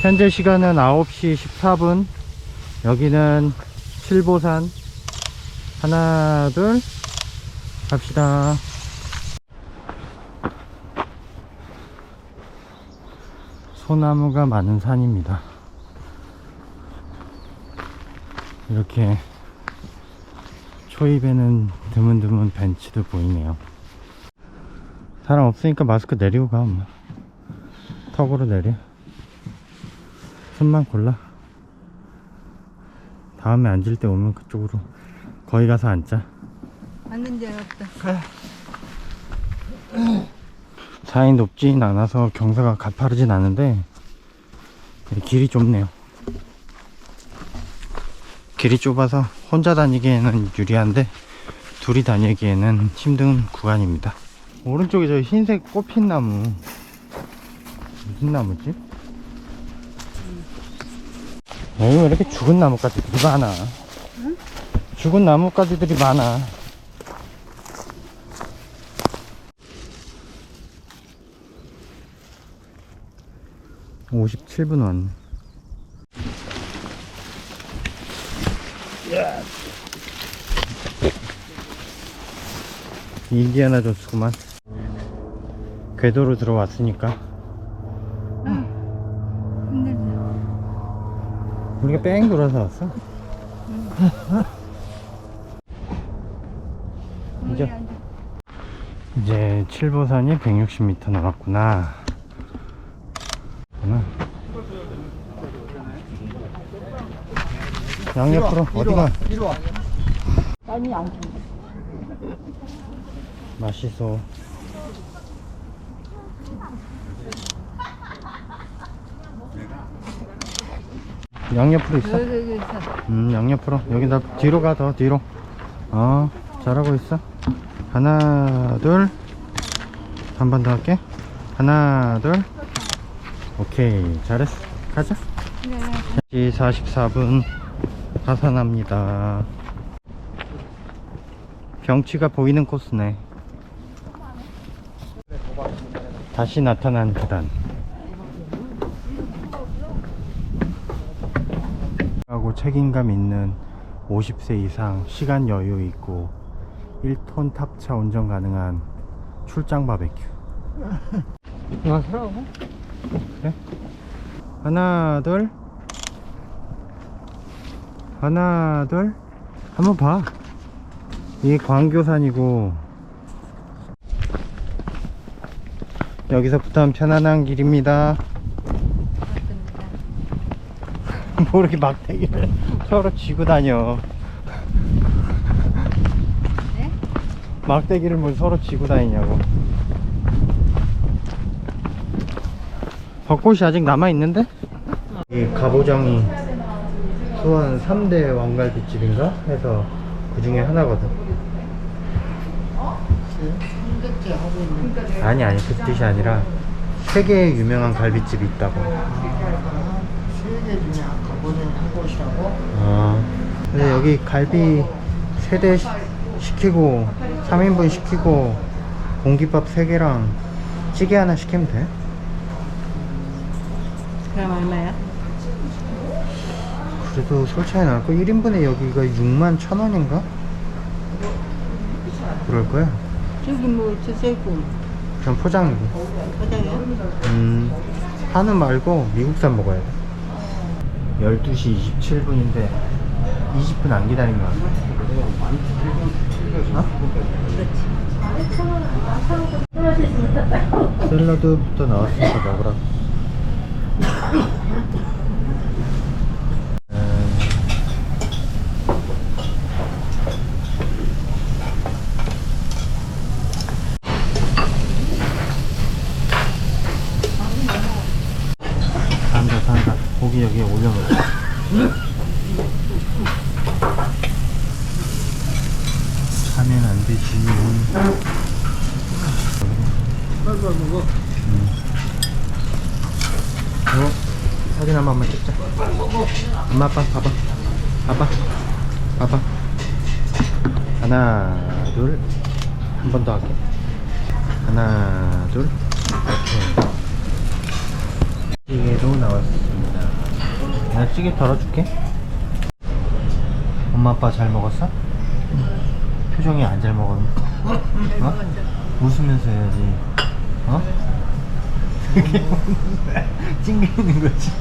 현재 시간은 9시 14분. 여기는 칠보산. 하나, 둘, 갑시다. 소나무가 많은 산입니다. 이렇게 초입에는 드문드문 벤치도 보이네요. 사람 없으니까 마스크 내리고 가, 엄마. 턱으로 내려. 숨만 골라. 다음에 앉을 때 오면 그쪽으로 거기 가서 앉자. 앉는 데가 없다. 산이 높진 않아서 경사가 가파르진 않은데 길이 좁네요. 길이 좁아서 혼자 다니기에는 유리한데 둘이 다니기에는 힘든 구간입니다. 오른쪽에 저 흰색 꽃핀 나무 무슨 나무지? 여기 왜 이렇게 죽은 나뭇가지들이 많아? 죽은 나뭇가지들이 많아. 57분 왔네. 인디아나 존스구만. 궤도로 들어왔으니까. 힘들다. 우리가 뺑 돌아서 왔어. 이제 거기 앉아. 이제 칠보산이 160m 남았구나. 구나. 양옆으로 어디가? 아니 안 줘. 맛있어. 양옆으로 있어? 여기 여기 있어. 음, 양옆으로. 여기 나 뒤로 가, 더 뒤로. 어, 잘하고 있어. 하나, 둘. 한 번 더 할게. 하나, 둘. 오케이. 잘했어. 가자. 네. 44분 하산합니다. 경치가 보이는 코스네. 다시 나타난 계단. 하고 책임감 있는 50세 이상 시간 여유 있고 1톤 탑차 운전 가능한 출장 바베큐. 아, 그러고? 그래? 하나, 둘. 하나, 둘. 한번 봐. 이게 광교산이고, 여기서부터는 편안한 길입니다. 뭐 이렇게 막대기를 서로 쥐고 다녀. 네? 막대기를 뭐 서로 쥐고 다니냐고. 벚꽃이 아직 남아있는데? 이 가보정이 수원 3대 왕갈비집인가? 해서 그 중에 하나거든. 아니, 아니, 그 뜻이 아니라 세계에 유명한 갈비집이 있다고. 곳이라고 어. 근데 여기 갈비 세대 시- 시키고 3인분 시키고 공깃밥 3개랑 찌개 하나 시키면 돼. 그럼 얼마야? 그래도 솔 차이 나고 1인분에 여기가 6만 1천 원인가? 그럴 거야. 저기 뭐 주세요. 그냥 포장이고. 포장이야? 음, 한우 말고 미국산 먹어야 돼. 12시 27분인데 20분 안 기다린 거야. 어? 샐러드부터 나왔으니까 먹으라. 음, 산다 산다 고기 여기에 올려놓자 하면 안 되지. 빨리 먹어? 어? 사진 한 번만 찍자. 엄마 아빠 봐봐. 봐봐. 봐봐. 하나 둘. 한 번 더 할게. 하나 둘. 오케이. 찌개도 나왔습니다 내가 찌개 덜어줄게. 엄마 아빠 잘 먹었어? 표정이 안 잘 먹었네. 어? 웃으면서 해야지. 어? 찡기는 거지.